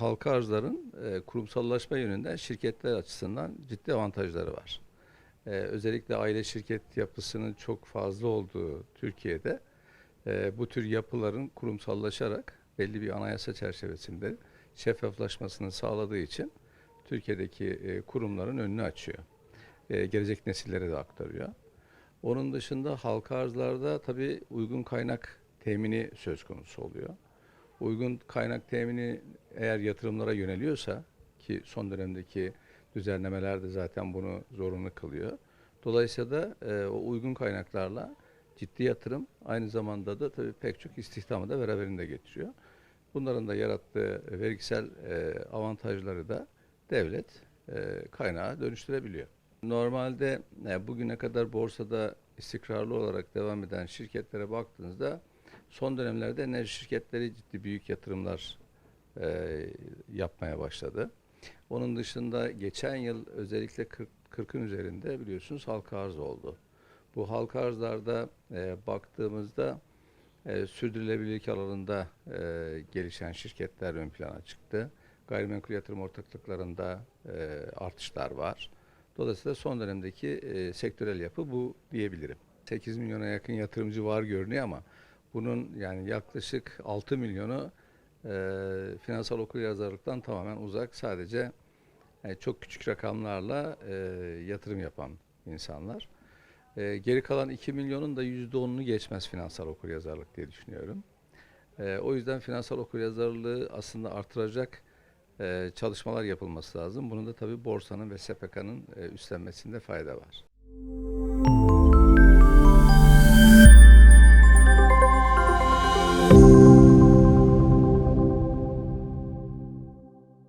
halka arzların e, kurumsallaşma yönünden şirketler açısından ciddi avantajları var. E, özellikle aile şirket yapısının çok fazla olduğu Türkiye'de e, bu tür yapıların kurumsallaşarak belli bir anayasa çerçevesinde şeffaflaşmasını sağladığı için Türkiye'deki e, kurumların önünü açıyor. E, gelecek nesillere de aktarıyor. Onun dışında halka arzlarda tabii uygun kaynak temini söz konusu oluyor. Uygun kaynak temini eğer yatırımlara yöneliyorsa ki son dönemdeki düzenlemeler de zaten bunu zorunlu kılıyor. Dolayısıyla da e, o uygun kaynaklarla ciddi yatırım aynı zamanda da tabii pek çok istihdamı da beraberinde getiriyor. Bunların da yarattığı vergisel e, avantajları da devlet e, kaynağa dönüştürebiliyor. Normalde e, bugüne kadar borsada istikrarlı olarak devam eden şirketlere baktığınızda son dönemlerde enerji şirketleri ciddi büyük yatırımlar e, yapmaya başladı. Onun dışında geçen yıl özellikle 40 40'ın üzerinde biliyorsunuz halka arz oldu. Bu halka arzlarda e, baktığımızda e, sürdürülebilirlik alanında e, gelişen şirketler ön plana çıktı. Gayrimenkul yatırım ortaklıklarında e, artışlar var. Dolayısıyla son dönemdeki e, sektörel yapı bu diyebilirim. 8 milyona yakın yatırımcı var görünüyor ama bunun yani yaklaşık 6 milyonu e, finansal okuryazarlıktan tamamen uzak. Sadece e, çok küçük rakamlarla e, yatırım yapan insanlar. E, geri kalan 2 milyonun da %10'unu geçmez finansal okuryazarlık diye düşünüyorum. E, o yüzden finansal okuryazarlığı aslında artıracak e, çalışmalar yapılması lazım. Bunun da tabii borsanın ve SPK'nın e, üstlenmesinde fayda var.